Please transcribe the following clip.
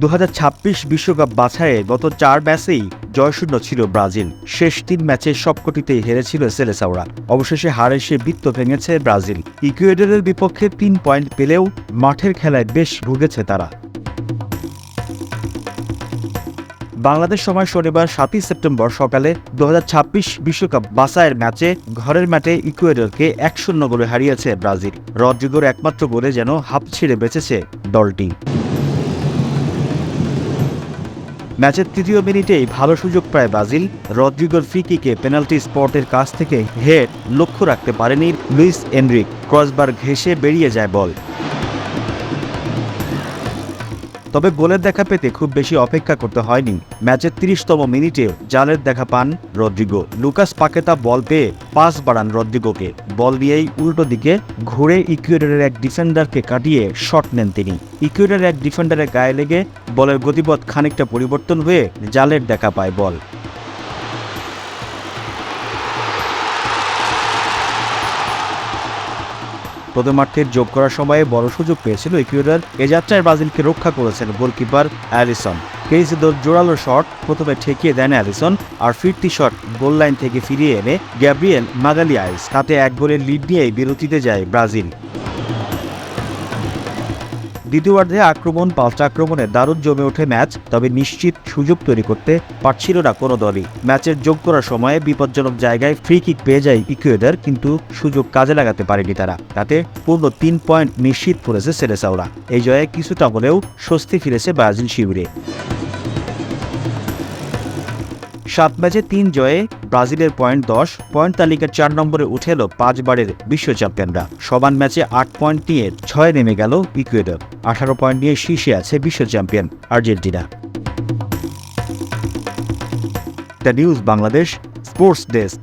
দু বিশ্বকাপ বাছাইয়ে গত চার ম্যাচেই জয়শূন্য ছিল ব্রাজিল। শেষ তিন ম্যাচে সবকটিতেই হেরেছিল সেলেসাওরা। অবশেষে হারে সে বৃত্ত ভেঙেছে ব্রাজিল। ইকুয়েডরের বিপক্ষে তিন পয়েন্ট পেলেও মাঠের খেলায় বেশ ভুগেছে তারা। বাংলাদেশ সময় শনিবার সাতই সেপ্টেম্বর সকালে দু বিশ্বকাপ বাসায়ের ম্যাচে ঘরের ম্যাটে ইকুয়েডরকে এক শূন্য গোলে হারিয়েছে ব্রাজিল। রদ্রিগোর একমাত্র গোলে যেন হাফ ছেড়ে বেঁচেছে দলটি। ম্যাচের তৃতীয় মিনিটেই ভালো সুযোগ পায় ব্রাজিল। রদ্রিগোর ফ্রিকিকে পেনাল্টি স্পটের কাছ থেকে হেড লক্ষ্য রাখতে পারেনি লুইস এনরিক। ক্রসবার ঘেঁষে বেরিয়ে যায় বল। তবে গোলের দেখা পেতে খুব বেশি অপেক্ষা করতে হয়নি। ম্যাচের তিরিশতম মিনিটে জালের দেখা পান রদ্রিগো। লুকাস পাকেতা বল পেয়ে পাস বাড়ান রদ্রিগোকে। বল দিয়েই উল্টো দিকে ঘুরে ইকুয়েডারের এক ডিফেন্ডারকে কাটিয়ে শট নেন তিনি। ইকুয়েডরের এক ডিফেন্ডারের গায়ে লেগে বলের গতিপথ খানিকটা পরিবর্তন হয়ে জালের দেখা পায় বল। প্রথমার্থের যোগ করার সময়ে বড় সুযোগ পেয়েছিল ইকুয়েডর। এ যাত্রায় ব্রাজিলকে রক্ষা করেছেন গোলকিপার অ্যালিসন। কেইসিদোর জোরালো শট, প্রথমে ঠেকিয়ে দেন অ্যালিসন, আর ফিরতি শট গোল লাইন থেকে ফিরিয়ে এনে গ্যাব্রিয়েল মাগালিয়াইস। তাতে এক গোলের লিড নিয়েই বিরতিতে যায় ব্রাজিল। দ্বিতীয়ার্ধে আক্রমণ পাল্টা আক্রমণে দারুণ জমে ওঠে ম্যাচ, তবে নিশ্চিত সুযোগ তৈরি করতে পারছিল না কোনো দলই। ম্যাচের যোগ করার সময়ে বিপজ্জনক জায়গায় ফ্রি কিক পেয়ে যায় ইকুয়েদার কিন্তু সুযোগ কাজে লাগাতে পারেনি তারা। তাতে পূর্ণ তিন পয়েন্ট নিশ্চিত করেছে সেরেসাওরা। এই জয়ে কিছুটা হলেও স্বস্তি ফিরেছে ব্রাজিল শিবিরে। সাত ম্যাচে তিন জয়ে ব্রাজিলের পয়েন্ট দশ, পয়েন্ট তালিকার চার নম্বরে উঠে এলো পাঁচবারের বিশ্ব চ্যাম্পিয়নরা। সমান ম্যাচে আট পয়েন্ট নিয়ে ছয় নেমে গেল ইকুয়েডর। আঠারো পয়েন্ট নিয়ে শীর্ষে আছে বিশ্ব champion Argentina. The news Bangladesh sports desk.